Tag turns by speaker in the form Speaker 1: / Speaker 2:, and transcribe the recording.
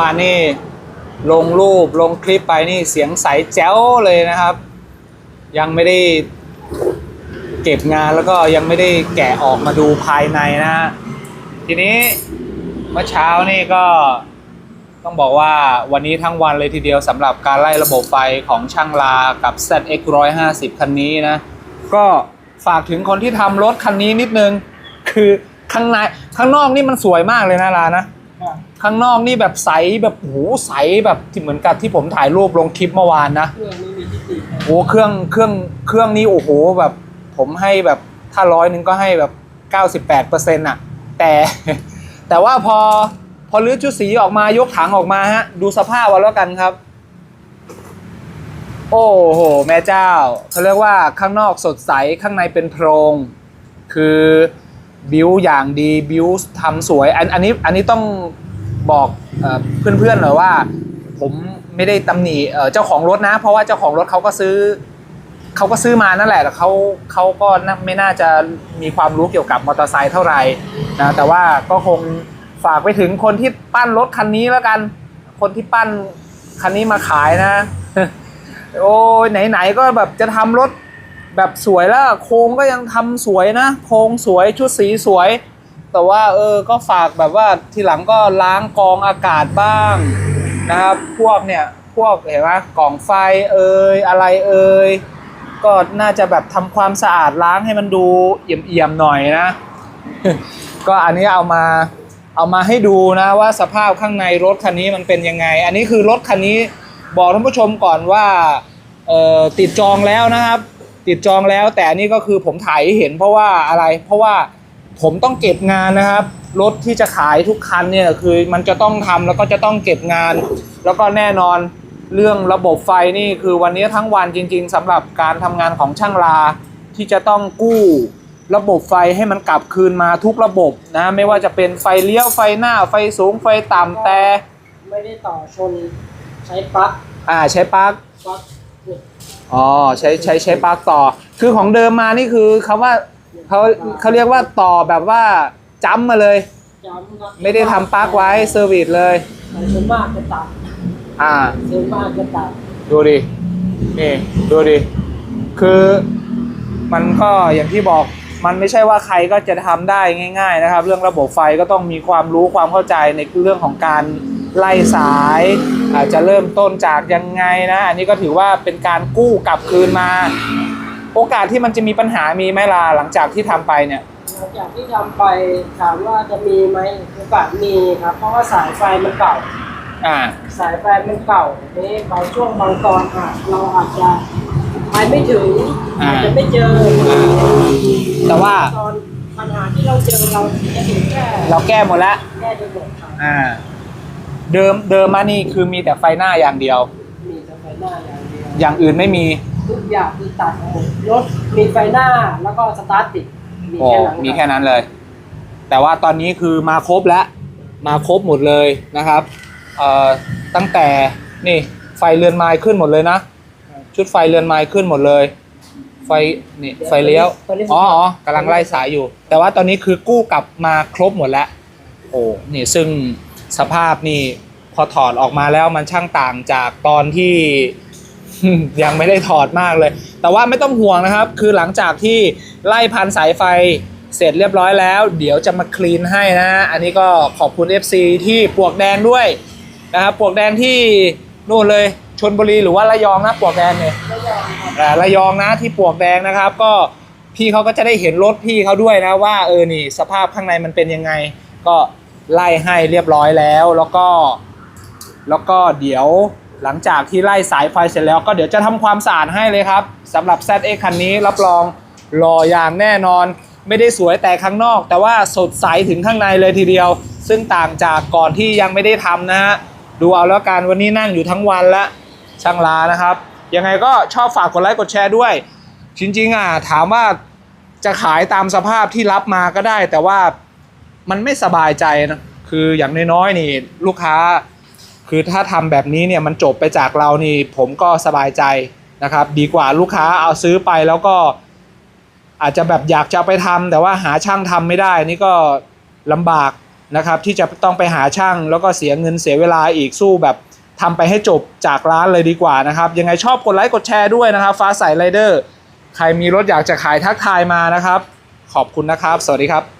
Speaker 1: มื่อวานนี่ลงรูปลงคลิปไปนี่เสียงใสแจ๋วเลยนะครับ ยังไม่ได้เก็บงานแล้วก็ยังไม่ได้แกะออกมาดูภายในนะฮะทีนี้เมื่อเช้านี่ก็ต้องบอกว่าวันนี้ทั้งวันเลยทีเดียวสำหรับการไล่ระบบไฟของช่างลากับ ZX 150 คันนี้นะ ก็ฝากถึงคนที่ทำรถคันนี้นิดนึง คือข้างในข้างนอกนี่มันสวยมากเลยนะลานะ ข้างนอกนี่แบบใสแบบโหใสแบบที่เหมือนกับที่ผมถ่ายรูปลงคลิปเมื่อวานนะ
Speaker 2: เครื่องไม่มีที่ติ
Speaker 1: โอ้เครื่องเครื่องเครื่องนี้โอ้โหแบบ ผมให้แบบถ้าร้อยหนึ่งก็ให้แบบเก้าสิบแปดเปอร์เซ็นต์อะแต่แต่ว่าพอพอลื้อชุดสีออกมายกถังออกมาฮะ ดูสภาพเอาแล้วกันครับ โอ้โห แม่เจ้าเขาเรียกว่าข้างนอกสดใสข้างในเป็นโพรง คือ บิวอย่างดีบิวทำสวยอันอันนี้อันนี้ต้องบอกเอ่อเพื่อนๆหน่อยว่า ผมไม่ได้ตำหนิเจ้าของรถนะ เพราะว่าเจ้าของรถเขาก็ซื้อเขาก็ซื้อมานั่นแหละแต่เขาเขาก็ไม่น่าจะมีความรู้เกี่ยวกับมอเตอร์ไซค์เท่าไหร่นะแต่ว่าก็คงฝากไปถึงคนที่ปั้นรถคันนี้แล้วกัน คนที่ปั้นคันนี้มาขายนะ โอ้ยไหนๆก็แบบจะทำรถ แบบสวยแล้วโครงก็ยังทำสวยนะ โครงสวยชุดสีสวย แต่ว่าเออก็ฝากแบบว่าทีหลังก็ล้างกองอากาศบ้างนะครับ พวกเนี่ยพวกเห็นไหมกล่องไฟเอ่ยอะไรเอ่ยก็น่าจะแบบทำความสะอาดล้างให้มันดูเอี่ยมๆหน่อยนะ ก็อันนี้เอามาเอามาให้ดูนะว่าสภาพข้างในรถคันนี้มันเป็นยังไง อันนี้คือรถคันนี้บอกท่านผู้ชมก่อนว่าออติดจองแล้วนะครับ ติดจองแล้ว แต่อันนี้ก็คือผมถ่ายให้เห็นเพราะว่าอะไร เพราะว่าผมต้องเก็บงานนะครับ รถที่จะขายทุกคันเนี่ยคือมันจะต้องทำแล้วก็จะต้องเก็บงาน แล้วก็แน่นอนเรื่องระบบไฟนี่คือวันนี้ทั้งวันจริง ๆสำหรับการทำงานของช่างลาที่จะต้องกู้ระบบไฟให้มันกลับคืนมาทุกระบบนะไม่ว่าจะเป็นไฟเลี้ยวไฟหน้าไฟสูงไฟต่ำแต่
Speaker 2: ไม่ได้ต่อชนใช้ปลั๊ก
Speaker 1: อ่าใช้ปลั๊ก
Speaker 2: ปลั๊กเนี่ย
Speaker 1: อ๋อใช้ใช้ใช้ปลั๊กต่อ คือของเดิมมานี่คือคำว่าเขาเขาเรียกว่าต่อแบบว่าจ้ำมาเลย
Speaker 2: ย้ำครับ
Speaker 1: ไม่ได้ทำปลั๊กไว้เซอร์วิสเลย
Speaker 2: แต่ส่วนมากจะตัด
Speaker 1: อ่า
Speaker 2: ส่วนมากจะตัด
Speaker 1: ดูดินี่ดูดิคือมันก็อย่างที่บอกมันไม่ใช่ว่าใครก็จะทำได้ง่าย ๆ นะครับ เรื่องระบบไฟก็ต้องมีความรู้ความเข้าใจในเรื่องของการ ไล่สายอาจจะเริ่มต้นจากยังไงนะอันนี้ก็ถือว่าเป็นการกู้กลับคืนมา โอกาสที่มันจะมีปัญหามีไหมล่ะหลังจากที่ทำไปเนี่ย
Speaker 2: หลังจากที่ทำไปถามว่าจะมีไหมโอกาสมีครับ เพราะว่าสายไฟมันเก่า
Speaker 1: อ่า
Speaker 2: สายไฟมันเก่าเนี่บางช่วงบางตอนอะเราอาจจะไปไม่ถึง
Speaker 1: อ่า
Speaker 2: อาจจะไม่เจอ
Speaker 1: แต่ว่า
Speaker 2: ตอนปัญหาที่เราเจอเราจะถึงแค่
Speaker 1: เราแก้หมดแล้ว
Speaker 2: แค่จะหมดครับ
Speaker 1: อ่า เดิมเดิมมานี่คือมีแต่ไฟหน้าอย่างเดียว
Speaker 2: มีแต่ไฟหน้าอย่างเดียว
Speaker 1: อย่างอื่นไม่มี
Speaker 2: ทุกอย่างคือตัดหมดรถมีไฟหน้าแล้วก็สตาร์ทติดมี
Speaker 1: โอ้
Speaker 2: แค่นั้น
Speaker 1: มีแค่นั้นเลย แต่ว่าตอนนี้คือมาครบแล้ว มาครบหมดเลยนะครับเอ่อตั้งแต่นี่ไฟเรือนไม้ขึ้นหมดเลยนะ ชุดไฟเรือนไม้ขึ้นหมดเลย ไฟนี่ไฟเลี้ยวอ๋ออ๋อกำลังไล่สายอยู่ แต่ว่าตอนนี้คือกู้กลับมาครบหมดแล้ว โอ้นี่ซึ่ง สภาพนี่พอถอดออกมาแล้วมันช่างต่างจากตอนที่ ยังไม่ได้ถอดมากเลย แต่ว่าไม่ต้องห่วงนะครับ คือหลังจากที่ไล่พันสายไฟเสร็จเรียบร้อยแล้ว เดี๋ยวจะมาคลีนให้นะ อันนี้ก็ขอบคุณ FC ที่ปลวกแดงด้วยนะครับปลวกแดงที่นู่นเลยชนบุรีหรือว่าระยองนะปลวกแดงเนี่ย
Speaker 2: ไม่ยอมครับ
Speaker 1: อ่าระยองนะที่ปลวกแดงนะครับ ก็พี่เขาก็จะได้เห็นรถพี่เขาด้วยนะว่าเออนี่สภาพข้างในมันเป็นยังไง ก็ ไล่ให้เรียบร้อยแล้ว แล้วก็ แล้วก็เดี๋ยวหลังจากที่ไล่สายไฟเสร็จแล้ว ก็เดี๋ยวจะทำความสะอาดให้เลยครับสำหรับ ZX คันนี้รับรองหล่ออย่างแน่นอน ไม่ได้สวยแต่ข้างนอก แต่ว่าสดใสถึงข้างในเลยทีเดียว ซึ่งต่างจากก่อนที่ยังไม่ได้ทำนะฮะดูเอาแล้วกันวันนี้นั่งอยู่ทั้งวันละช่างลานะครับ ยังไงก็ชอบฝากกดไลค์กดแชร์ด้วย จริงๆอะถามว่าจะขายตามสภาพที่รับมาก็ได้ แต่ว่า มันไม่สบายใจนะคืออย่างน้อยๆนี่ลูกค้า คือถ้าทำแบบนี้เนี่ยมันจบไปจากเรานี่ ผมก็สบายใจนะครับ ดีกว่าลูกค้าเอาซื้อไปแล้วก็ อาจจะแบบอยากจะไปทำแต่ว่าหาช่างทำไม่ได้ นี่ก็ลำบากนะครับ ที่จะต้องไปหาช่าง แล้วก็เสียเงินเสียเวลาอีกสู้แบบทำไปให้จบจากร้านเลยดีกว่านะครับ ยังไงชอบกดไลค์กดแชร์ด้วยนะครับ ฟ้าใสไรเดอร์ ใครมีรถอยากจะขายทักทายมานะครับ ขอบคุณนะครับ สวัสดีครับ